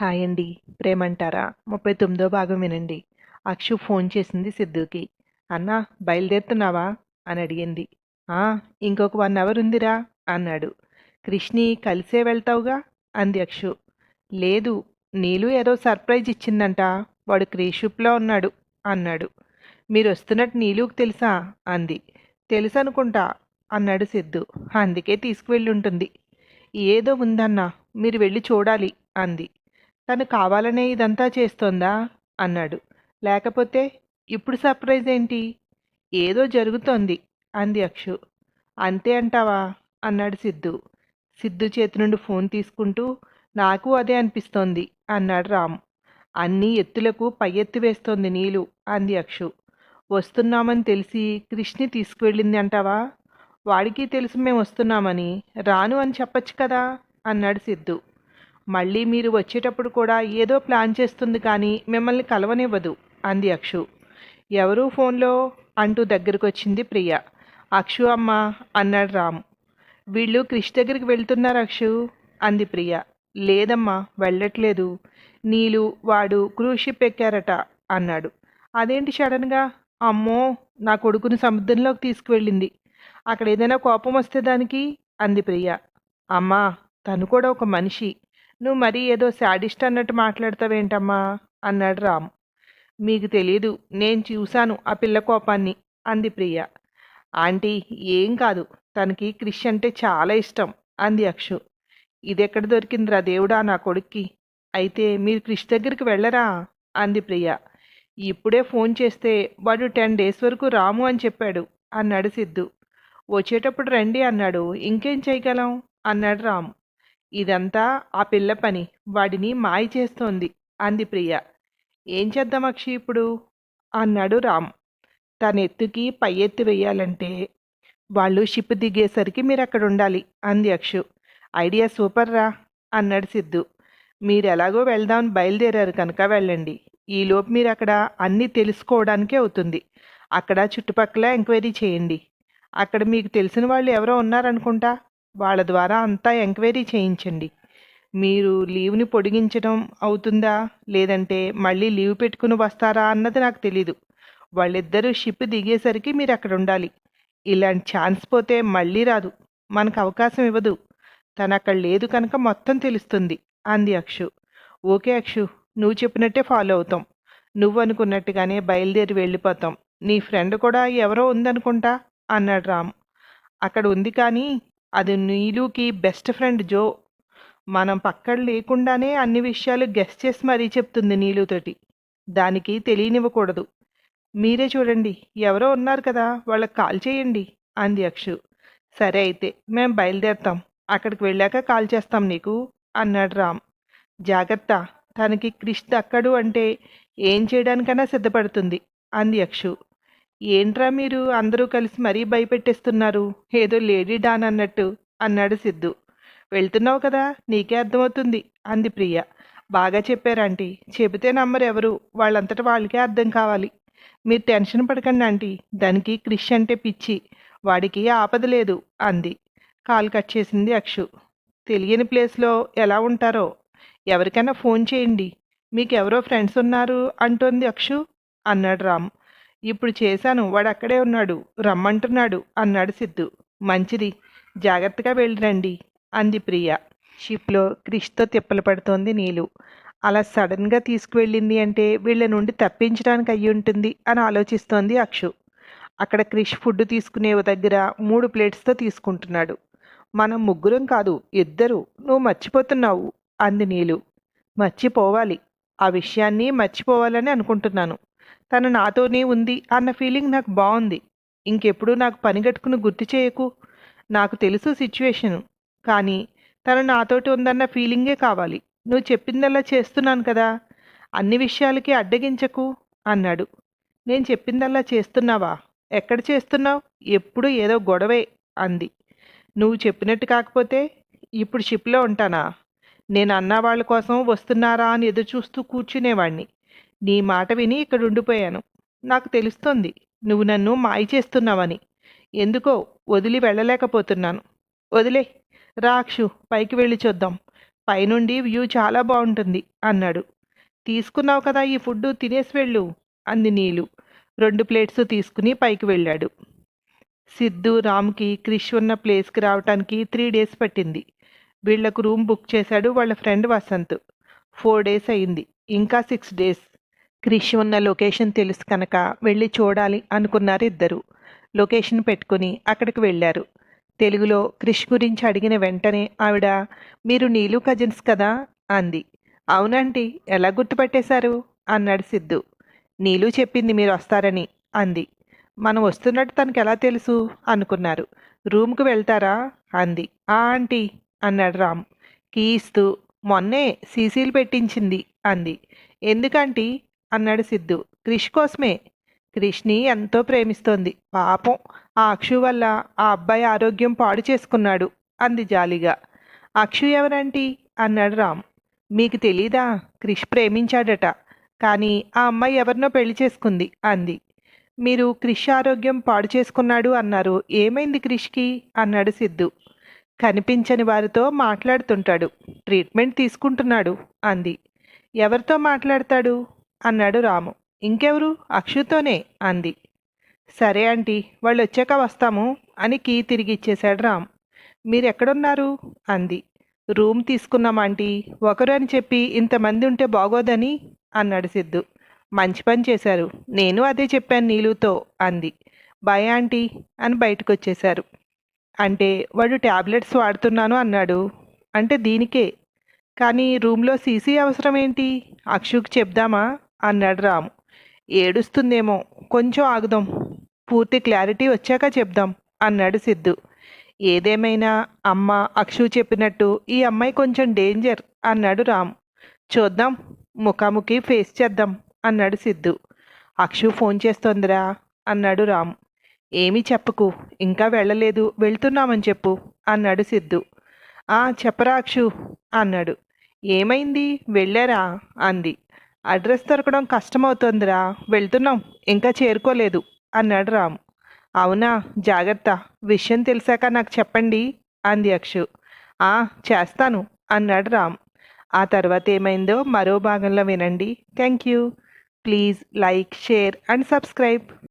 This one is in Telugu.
హాయ్ అండి ప్రేమంటారా? ముప్పై తొమ్మిదో భాగం వినండి. అక్షు ఫోన్ చేసింది సిద్ధుకి. అన్నా బయలుదేరుతున్నావా? అని అడిగింది. "ఆ, ఇంకొక వన్ అవర్ ఉందిరా? అన్నాడు. కృష్ణి కలిసే వెళ్తావుగా? అంది అక్షు. లేదు నీలు ఏదో సర్ప్రైజ్ ఇచ్చిందంట. వాడు క్రీషిప్లో ఉన్నాడు అన్నాడు. మీరు వస్తున్నట్టు నీలుకు తెలుసా? అంది. తెలుసు అనుకుంటా అన్నాడు సిద్ధు. అందుకే తీసుకువెళ్ళి ఉంటుంది. ఏదో ఉందన్నా మీరు వెళ్ళి చూడాలి అంది. తను కావాలనే ఇదంతా చేస్తోందా? అన్నాడు. లేకపోతే ఇప్పుడు సర్ప్రైజ్ ఏంటి? ఏదో జరుగుతోంది అంది అక్షు. అంతే అంటావా? అన్నాడు సిద్ధు. సిద్ధు చేతి నుండి ఫోన్ తీసుకుంటూ నాకు అదే అనిపిస్తోంది అన్నాడు రామ్. అన్ని ఎత్తులకు పై ఎత్తు వేస్తోంది నీలు అంది అక్షు. వస్తున్నామని తెలిసి కృష్ణి తీసుకువెళ్ళింది అంటావా? వాడికి తెలుసు మేము వస్తున్నామని. రాను అని చెప్పొచ్చు కదా అన్నాడు సిద్ధు. మళ్ళీ మీరు వచ్చేటప్పుడు కూడా ఏదో ప్లాన్ చేస్తుంది కానీ మిమ్మల్ని కలవనివ్వదు అంది అక్షు. ఎవరు ఫోన్లో? అంటూ దగ్గరకు వచ్చింది ప్రియ. అక్షు అమ్మ అన్నాడు రాము. వీళ్ళు క్రిష్ దగ్గరికి వెళ్తున్నారు అక్షు అంది ప్రియ. లేదమ్మా వెళ్ళట్లేదు. నీలు వాడు క్రూజ్ షిప్ ఎక్కారట అన్నాడు. అదేంటి సడన్గా? అమ్మో నా కొడుకుని సముద్రంలోకి తీసుకువెళ్ళింది. అక్కడ ఏదైనా కోపం వస్తే దానికి అంది ప్రియ. అమ్మా తను కూడా ఒక మనిషి. నువ్వు మరీ ఏదో శాడిస్ట్ అన్నట్టు మాట్లాడతావేంటమ్మా? అన్నాడు రామ్. మీకు తెలియదు నేను చూశాను ఆ పిల్ల కోపాన్ని అంది ప్రియ. ఆంటీ ఏం కాదు తనకి క్రిష్ అంటే చాలా ఇష్టం అంది అక్షు. ఇదెక్కడ దొరికిందిరా దేవుడా నా కొడుక్కి? అయితే మీరు క్రిష్ దగ్గరికి వెళ్ళరా? అంది ప్రియ. ఇప్పుడే ఫోన్ చేస్తే వాడు టెన్ డేస్ వరకు రాము అని చెప్పాడు అన్నాడు సిద్ధు. వచ్చేటప్పుడు రండి అన్నాడు. ఇంకేం చేయగలం? అన్నాడు రాము. ఇదంతా ఆ పిల్ల పని. వాడిని మాయ చేస్తోంది. అంది ప్రియ. ఏం చేద్దాం అక్షి ఇప్పుడు? అన్నాడు రామ్. తన ఎత్తుకి పై ఎత్తు వేయాలంటే వాళ్ళు షిప్ దిగేసరికి మీరు అక్కడ ఉండాలి అంది అక్షు. ఐడియా సూపర్ రా అన్నాడు సిద్ధు. మీరు ఎలాగో వెళ్దాం బయలుదేరారు కనుక వెళ్ళండి. ఈలోపు మీరు అక్కడ అన్నీ తెలుసుకోవడానికే అవుతుంది. అక్కడ చుట్టుపక్కల ఎంక్వైరీ చేయండి. అక్కడ మీకు తెలిసిన వాళ్ళు ఎవరో ఉన్నారనుకుంటా? వాళ్ళ ద్వారా అంతా ఎంక్వైరీ చేయించండి. మీరు లీవ్ని పొడిగించడం అవుతుందా? లేదంటే మళ్ళీ లీవ్ పెట్టుకుని వస్తారా అన్నది నాకు తెలీదు. వాళ్ళిద్దరూ షిప్ దిగేసరికి మీరు అక్కడ ఉండాలి. ఇలాంటి ఛాన్స్ పోతే మళ్ళీ రాదు. మనకు అవకాశం ఇవ్వదు. తను అక్కడ లేదు కనుక మొత్తం తెలుస్తుంది. అంది అక్షు. ఓకే అక్షు నువ్వు చెప్పినట్టే ఫాలో అవుతాం. నువ్వు అనుకున్నట్టుగానే బయలుదేరి వెళ్ళిపోతాం. నీ ఫ్రెండ్ కూడా ఎవరో ఉందనుకుంటా? అన్నాడు రామ్. అక్కడ ఉంది కానీ అది నీలుకి బెస్ట్ ఫ్రెండ్ జో. మనం పక్కన లేకుండానే అన్ని విషయాలు గెస్ చేసి మరీ చెప్తుంది నీలుతోటి దానికి తెలియనివ్వకూడదు. మీరే చూడండి ఎవరో ఉన్నారు కదా వాళ్ళకి కాల్ చేయండి అంది అక్షు. సరే అయితే మేం బయలుదేరుతాం. అక్కడికి వెళ్ళాక కాల్ చేస్తాం నీకు అన్నాడు రామ్. జాగ్రత్త తనకి క్రిష్ దక్కడు అంటే ఏం చేయడానికైనా సిద్ధపడుతుంది అంది అక్షు. ఏంట్రా మీరు అందరూ కలిసి మరీ భయపెట్టేస్తున్నారు? ఏదో లేడీ డాన్ అన్నట్టు అన్నాడు సిద్ధు. వెళ్తున్నావు కదా నీకే అర్థమవుతుంది అంది ప్రియ. బాగా చెప్పారంటీ చెబితే నమ్మరు ఎవరు వాళ్ళంతటా వాళ్ళకే అర్థం కావాలి. మీరు టెన్షన్ పడకండి ఆంటీ. దానికి క్రిష్ అంటే పిచ్చి. వాడికి ఆపద లేదు అంది. కాల్ కట్ చేసింది అక్షు. తెలియని ప్లేస్లో ఎలా ఉంటారో? ఎవరికైనా ఫోన్ చేయండి. మీకు ఎవరో ఫ్రెండ్స్ ఉన్నారు అంటోంది అక్షు అన్నాడు రామ్. ఇప్పుడు చేశాను వాడు అక్కడే ఉన్నాడు రమ్మంటున్నాడు అన్నాడు సిద్ధు. మంచిది జాగ్రత్తగా వెళ్ళిరండి అంది ప్రియ. షిప్లో క్రిష్తో తిప్పలు పడుతోంది నీలు. అలా సడన్గా తీసుకువెళ్ళింది అంటే వీళ్ళ నుండి తప్పించడానికి అయ్యి ఉంటుంది అని ఆలోచిస్తోంది అక్షు. అక్కడ క్రిష్ ఫుడ్ తీసుకునే దగ్గర మూడు ప్లేట్స్తో తీసుకుంటున్నాడు. మనం ముగ్గురం కాదు ఇద్దరు నువ్వు మర్చిపోతున్నావు అంది నీలు. మర్చిపోవాలి ఆ విషయాన్ని మర్చిపోవాలని అనుకుంటున్నాను. తను నాతోనే ఉంది అన్న ఫీలింగ్ నాకు బాగుంది ఇంకెప్పుడు నాకు పనిగట్టుకుని గుర్తు చేయకు. నాకు తెలుసు సిచ్యువేషను. కానీ తను నాతోటి ఉందన్న ఫీలింగే కావాలి. నువ్వు చెప్పిందల్లా చేస్తున్నాను కదా. అన్ని విషయాలకి అడ్డగించకు అన్నాడు. నేను చెప్పిందల్లా చేస్తున్నావా? ఎక్కడ చేస్తున్నావు? ఎప్పుడు ఏదో గొడవే అంది. నువ్వు చెప్పినట్టు కాకపోతే ఇప్పుడు షిప్లో ఉంటానా? నేను అన్న వాళ్ళ కోసం వస్తున్నారా అని ఎదురు చూస్తూ కూర్చునేవాణ్ణి. నీ మాట విని ఇక్కడ ఉండిపోయాను. నాకు తెలుస్తోంది నువ్వు నన్ను మాయ చేస్తున్నావని. ఎందుకో వదిలి వెళ్ళలేకపోతున్నాను. వదిలే రాక్షు పైకి వెళ్ళి చూద్దాం. పైనుండి వ్యూ చాలా బాగుంటుంది అన్నాడు. తీసుకున్నావు కదా ఈ ఫుడ్ తినేసి వెళ్ళు అంది నీలు. రెండు ప్లేట్స్ తీసుకుని పైకి వెళ్ళాడు. సిద్ధు రామ్కి క్రిష్ ఉన్న ప్లేస్కి రావటానికి త్రీ డేస్ పట్టింది. వీళ్ళకు రూమ్ బుక్ చేశాడు వాళ్ళ ఫ్రెండ్ వసంత్. ఫోర్ డేస్ అయింది ఇంకా సిక్స్ డేస్. క్రిష్ ఉన్న లొకేషన్ తెలుసు కనుక వెళ్ళి చూడాలి అనుకున్నారు ఇద్దరు. లొకేషన్ పెట్టుకుని అక్కడికి వెళ్ళారు. తెలుగులో క్రిష్ గురించి అడిగిన వెంటనే ఆవిడ మీరు నీలు కజిన్స్ కదా? అంది. అవునండి ఎలా గుర్తుపట్టేశారు? అన్నాడు సిద్ధు. నీలు చెప్పింది మీరు వస్తారని అంది. మనం వస్తున్నట్టు తనకు ఎలా తెలుసు? అనుకున్నారు. రూమ్కి వెళ్తారా? అంది. ఆ ఆంటీ అన్నాడు రామ్. కీ ఇస్తూ మొన్నే సీసీలు పెట్టించింది అంది. ఎందుకంటీ అన్నాడు సిద్ధు. క్రిష్ కోసమే. క్రిష్ని ఎంతో ప్రేమిస్తోంది. పాపం ఆ అక్షు వల్ల ఆ అబ్బాయి ఆరోగ్యం పాడు చేసుకున్నాడు అంది జాలిగా. అక్షు ఎవరంటి? అన్నాడు రామ్. మీకు తెలీదా? క్రిష్ ప్రేమించాడట. కానీ ఆ అమ్మాయి ఎవరినో పెళ్ళి చేసుకుంది అంది. మీరు క్రిష్ ఆరోగ్యం పాడు చేసుకున్నాడు అన్నారు. ఏమైంది క్రిష్కి? అన్నాడు సిద్ధు. కనిపించని వారితో మాట్లాడుతుంటాడు. ట్రీట్మెంట్ తీసుకుంటున్నాడు అంది. ఎవరితో మాట్లాడతాడు? అన్నాడు రాము. ఇంకెవరు? అక్షుతోనే అంది. సరే ఆంటీ వాళ్ళు వచ్చాక వస్తాము అని కీ తిరిగి ఇచ్చేశాడు రామ్. మీరు ఎక్కడున్నారు అంది. రూమ్ తీసుకున్నాం ఆంటీ. ఒకరు అని చెప్పి ఇంతమంది ఉంటే బాగోదని అన్నాడు సిద్ధు. మంచి పని చేశారు. నేను అదే చెప్పాను నీలుతో అంది. బాయ్ ఆంటీ అని బయటకు వచ్చేశారు అంటే వాడు ట్యాబ్లెట్స్ వాడుతున్నాను అన్నాడు. అంటే దీనికే. కానీ రూమ్లో సీసీ అవసరం ఏంటి అక్షుకు చెప్దామా? అన్నాడు రాము. ఏడుస్తుందేమో కొంచెం ఆగుదాం. పూర్తి క్లారిటీ వచ్చాక చెప్దాం అన్నాడు సిద్ధు. ఏదేమైనా అమ్మ అక్షు చెప్పినట్టు ఈ అమ్మాయి కొంచెం డేంజర్ అన్నాడు రామ్. చూద్దాం ముఖాముఖి ఫేస్ చేద్దాం అన్నాడు సిద్ధు. అక్షు ఫోన్ చేస్తోందిరా అన్నాడు రామ్. ఏమీ చెప్పకు ఇంకా వెళ్ళలేదు వెళ్తున్నామని చెప్పు అన్నాడు సిద్ధు. ఆ చెప్పరా అక్షు అన్నాడు. ఏమైంది వెళ్ళారా అంది. అడ్రస్ దొరకడం కష్టమవుతోందిరా. వెళ్తున్నాం. ఇంకా చేరుకోలేదు. అన్నాడు రామ్. అవునా? జాగ్రత్త. విషయం తెలిసాక నాకు చెప్పండి అంది అక్షు ఆ చేస్తాను అన్నాడు రామ్. ఆ తర్వాత ఏమైందో మరో భాగంలో వినండి. Thank you please like share and subscribe.